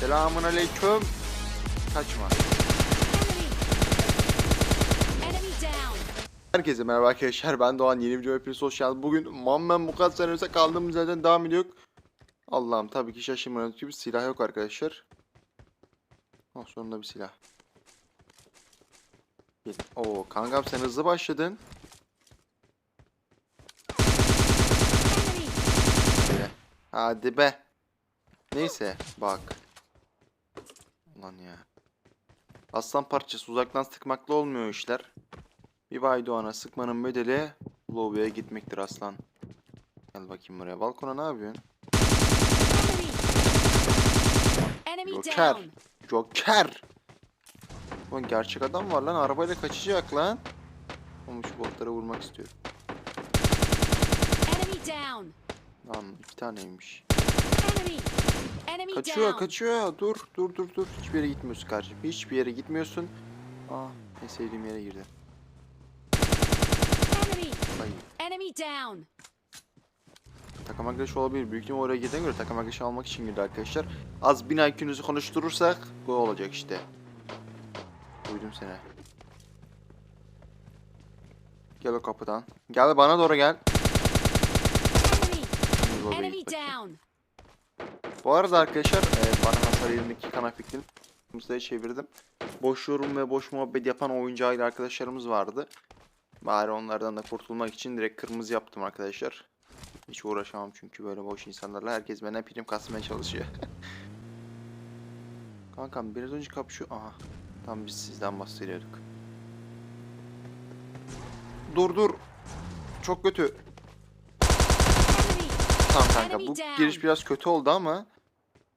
Selamun aleyküm. Kaçma. Herkese merhaba arkadaşlar ben Doğan yeni video hepiniz hoş geldiniz. Bugün Mammen Mukat senemizde kaldığımız yerden devam ediyor. Allah'ım tabii ki şaşırmanız gibi silah yok arkadaşlar. Oh sonunda bir silah. Oo kankam sen hızlı başladın. Enemy! Böyle. Hadi be. Neyse bak. Ulan ya. Aslan parçası uzaktan sıkmakla olmuyor işler. Bir Baydoğan'a sıkmanın bedeli lobiye gitmektir aslan. Gel bakayım buraya. Balkona ne yapıyorsun? Joker. Joker. Lan gerçek adam var lan. Arabayla kaçacak lan. Ama şu botlara vurmak istiyorum. Enemy down! Lan iki taneymiş. Kaçıyor kaçıyor. Dur dur dur dur. Hiçbir yere gitmiyorsun kardeşim. Hiçbir yere gitmiyorsun. Aa en sevdiğim yere girdi. Enemy! Down! takım arkadaşı olabilir. Büyük ihtimal oraya girdiğine göre takım arkadaşı almak için girdi arkadaşlar. Az bin IQ'nuzu konuşturursak bu olacak işte. Duydum seni. Gel o kapıdan. Gel bana doğru gel. Down! Bu arada arkadaşlar e, bana hasar yerindeki kana fikrim Mustafa'ya çevirdim. Boş yorum ve boş muhabbet yapan oyuncu aile arkadaşlarımız vardı. Bari onlardan da kurtulmak için direkt kırmızı yaptım arkadaşlar. Hiç uğraşamam çünkü böyle boş insanlarla. Herkes benden prim kasmaya çalışıyor. Kankam biraz önce kapışıyor. Aha. Tam biz sizden bahsediyorduk. Dur dur. Çok kötü. Tamam kanka bu giriş biraz kötü oldu ama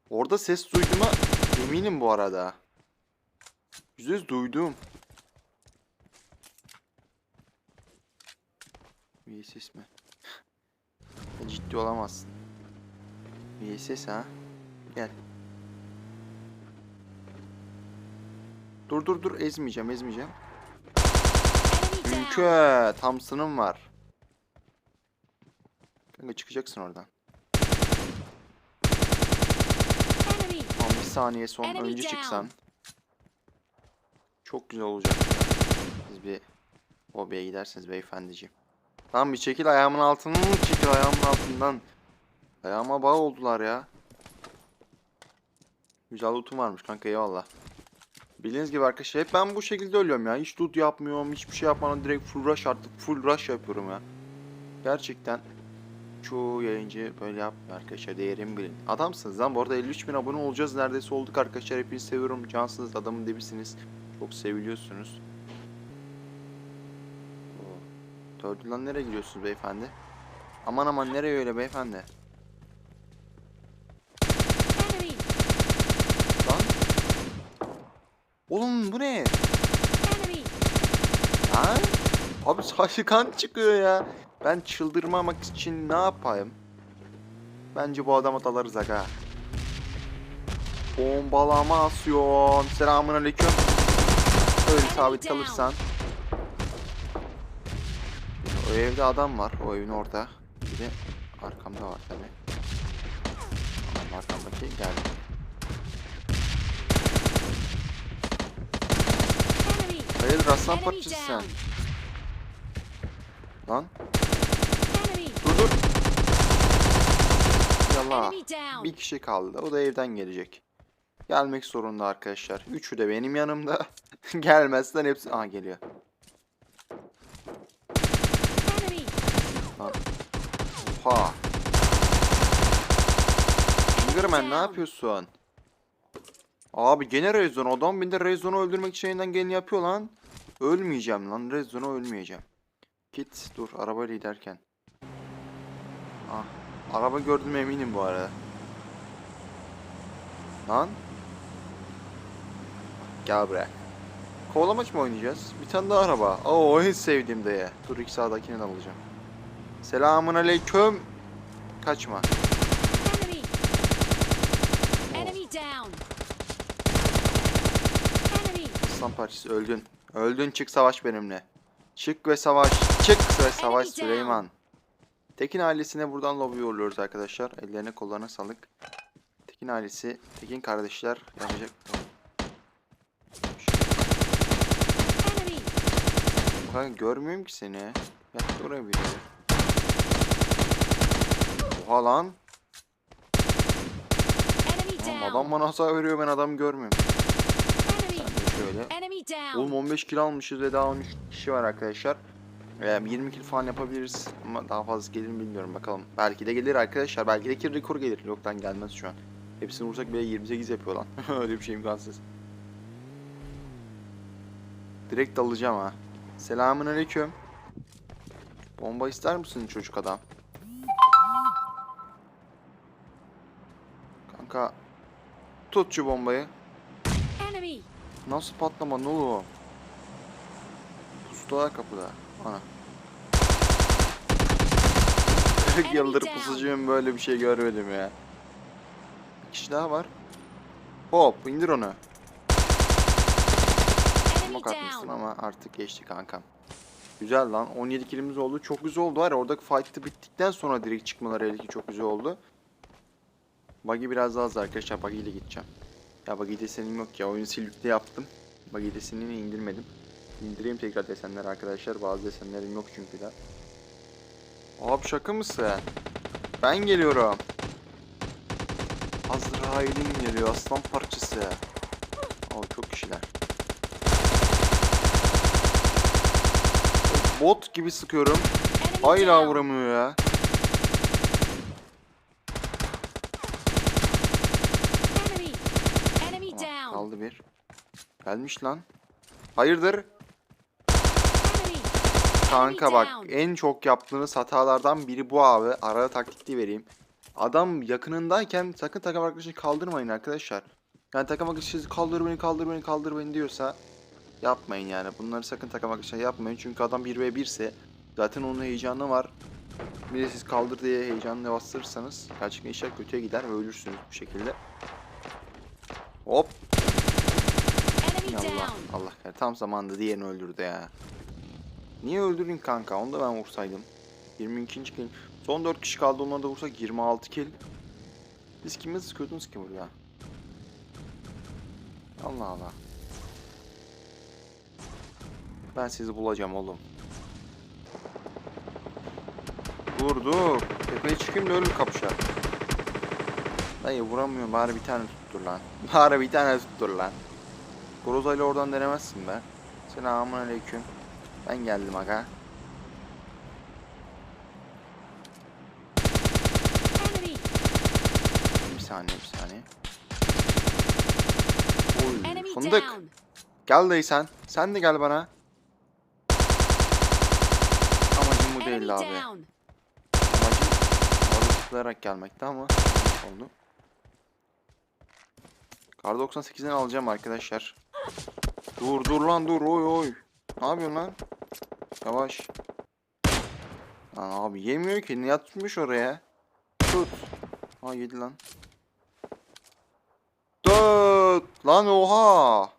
orada ses duyduğuma eminim bu arada. Yüzde yüz duydum. VSS mi? Ciddi olamazsın. VSS ha? Gel. Dur dur dur ezmeyeceğim ezmeyeceğim. Çünkü Thompson'ım var. Kanka çıkacaksın oradan. Tamam bir saniye son önce çıksan. Çok güzel olacak. Siz bir hobiye gidersiniz beyefendiciğim. Tamam bir çekil ayağımın altından çekil ayağımın altından. Ayağıma bağ oldular ya. Güzel lootum varmış kanka eyvallah. Bildiğiniz gibi arkadaşlar hep ben bu şekilde ölüyorum ya. Hiç loot yapmıyorum, hiçbir şey yapmadan direkt full rush artık full rush yapıyorum ya. Gerçekten çoğu yayıncı böyle yapmıyor arkadaşlar değerimi bilin. Adamsınız lan bu arada 53 bin abone olacağız neredeyse olduk arkadaşlar hepinizi seviyorum cansınız adamın dibisiniz. Çok seviliyorsunuz. Dördü lan nereye gidiyorsunuz beyefendi? Aman aman nereye öyle beyefendi? Lan. Oğlum bu ne? Ha? Abi saçı kan çıkıyor ya. Ben çıldırmamak için ne yapayım? Bence bu adama dalarız aga. Bombalama asyon. Selamun aleyküm. Öyle sabit kalırsan. O evde adam var. O evin orada. Bir de arkamda var tabi. Arkamdaki geldi. Hayırdır aslan parçası sen. Lan! Dur dur. Yallah. Bir kişi kaldı. O da evden gelecek. Gelmek zorunda arkadaşlar. Üçü de benim yanımda. Gelmezsen hepsi... Aa geliyor. Ha. Fingerman ne yapıyorsun? Abi gene Rezon. Adam beni de Rezon'u öldürmek için elinden geleni yapıyor lan. Ölmeyeceğim lan. Rezon'u ölmeyeceğim. Git dur arabayla giderken. Ah. Araba gördüm eminim bu arada. Lan. Gel buraya. Kovalamaç mı oynayacağız? Bir tane daha araba. Oo en sevdiğim de ya. Dur iki sağdakini de alacağım. Selamun aleyküm. Kaçma. Enemy! Enemy down! Enemy! Aslan parçası öldün. Öldün çık savaş benimle. Çık ve savaş. Çık ve savaş. Süleyman. Tekin ailesine buradan lobi yolluyoruz arkadaşlar. Ellerine kollarına sağlık. Tekin ailesi, Tekin kardeşler yapacak. Kanka görmüyorum ki seni. Yattı oraya bir. Oha lan. Down. Adam bana hasar veriyor ben adam görmüyorum. Ben şöyle. Oğlum 15 kill almışız ve daha 13 kişi var arkadaşlar. Ee, 20 kill falan yapabiliriz ama daha fazla gelir mi bilmiyorum bakalım. Belki de gelir arkadaşlar. Belki de kill rekor gelir. Yoktan gelmez şu an. Hepsini vursak bile 28 yapıyor lan. Öyle bir şey imkansız. Direkt dalacağım ha. Selamun aleyküm. Bomba ister misin çocuk adam? Kanka tut şu bombayı. Nasıl patlama ne oğlum? Pusular kapıda. Ana. 40 Enemy yıldır pusucuyum böyle bir şey görmedim ya. Bir kişi daha var. Hop indir onu. Smoke atmışsın ama artık geçti kankam. Güzel lan 17 kilimiz oldu. Çok güzel oldu var ya oradaki fight'ı bittikten sonra direkt çıkmaları ki çok güzel oldu. Buggy biraz daha az arkadaşlar. Buggy ile gideceğim. Ya buggy desenim yok ya. Oyunu silükte yaptım. Buggy desenini indirmedim. İndireyim tekrar desenler arkadaşlar. Bazı desenlerim yok çünkü de. Abi şaka mısın? Ben geliyorum. Azrail'im geliyor. Aslan parçası. Aa çok kişiler. Bot gibi sıkıyorum. Down. vuramıyor ya. Kaldı bir. Gelmiş lan. Hayırdır? Kanka bak en çok yaptığınız hatalardan biri bu abi. Arada taktikli vereyim. Adam yakınındayken sakın takım arkadaşını kaldırmayın arkadaşlar. Yani takım arkadaşı kaldır beni kaldır beni kaldır beni diyorsa yapmayın yani. Bunları sakın takım arkadaşına yapmayın. Çünkü adam 1v1 ise zaten onun heyecanı var. Bir de siz kaldır diye heyecanını bastırırsanız gerçekten işler kötüye gider ve ölürsünüz bu şekilde. Hop Allah. Allah. Tam zamanında diğerini öldürdü ya. Niye öldürdün kanka? Onu da ben vursaydım. 22. kill. Son 4 kişi kaldı onları da vursak 26 kill. Siz kime sıkıyordunuz ki burada? Allah Allah. Ben sizi bulacağım oğlum. Dur dur. Tepeye çıkayım da öyle kapışar. Dayı vuramıyorum. Bari bir tane tuttur lan. Bari bir tane tuttur lan. Groza ile oradan denemezsin be. Selamun aleyküm. Ben geldim aga. Bir saniye bir saniye. Oy fındık. Gel dayı sen. Sen de gel bana. Amacım bu değildi abi. Amacım balık tutularak gelmekti ama oldu. Kar 98'den alacağım arkadaşlar. Dur dur lan dur oy oy. Ne yapıyorsun lan? Yavaş. Lan abi yemiyor ki. Niye atmış oraya? Tut. Ha yedi lan. Tut. Lan oha.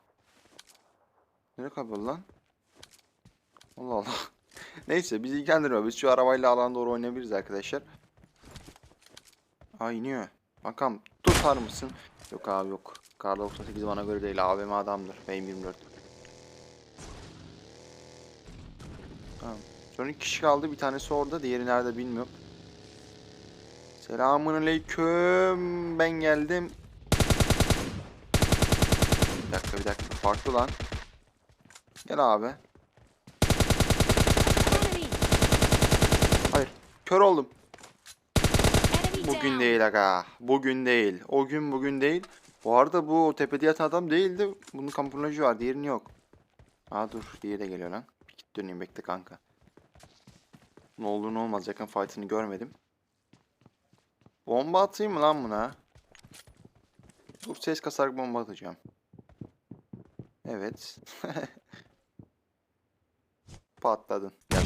Nereye kayboldu lan? Allah Allah. Neyse bizi ilgilendirmiyor. Biz şu arabayla alana doğru oynayabiliriz arkadaşlar. Aa iniyor. Bakalım tutar mısın? Yok abi yok. Kar 98 bana göre değil. AVM adamdır. Benim 24. Tamam. Son iki kişi kaldı. Bir tanesi orada. Diğeri nerede bilmiyorum. Selamun aleyküm. Ben geldim. Bir dakika bir dakika. Farklı lan. Gel abi. Hayır. Kör oldum. Bugün değil aga. Bugün değil. O gün bugün değil. Bu arada bu tepede yatan adam değildi. Bunun kamuflajı var. Diğerinin yok. Aa dur. Diğeri de geliyor lan. Döneyim bekle kanka. Ne olur ne olmaz. Yakın fight'ını görmedim. Bomba atayım mı lan buna? Dur ses kasarak bomba atacağım. Evet. Patladın. Gel.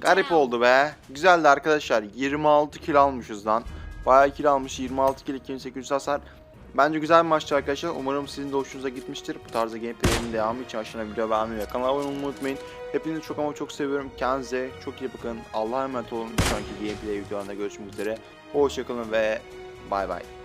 Garip oldu be. Güzeldi arkadaşlar. 26 kill almışız lan. Bayağı kill almış. 26 kill 2800 hasar. Bence güzel bir maçtı arkadaşlar. Umarım sizin de hoşunuza gitmiştir. Bu tarzda gameplaylerin devamı için aşağıya video beğenmeyi ve kanala abone olmayı unutmayın. Hepinizi çok ama çok seviyorum. Kendinize çok iyi bakın. Allah'a emanet olun. Bir sonraki gameplay videolarında görüşmek üzere. Hoşçakalın ve bay bay.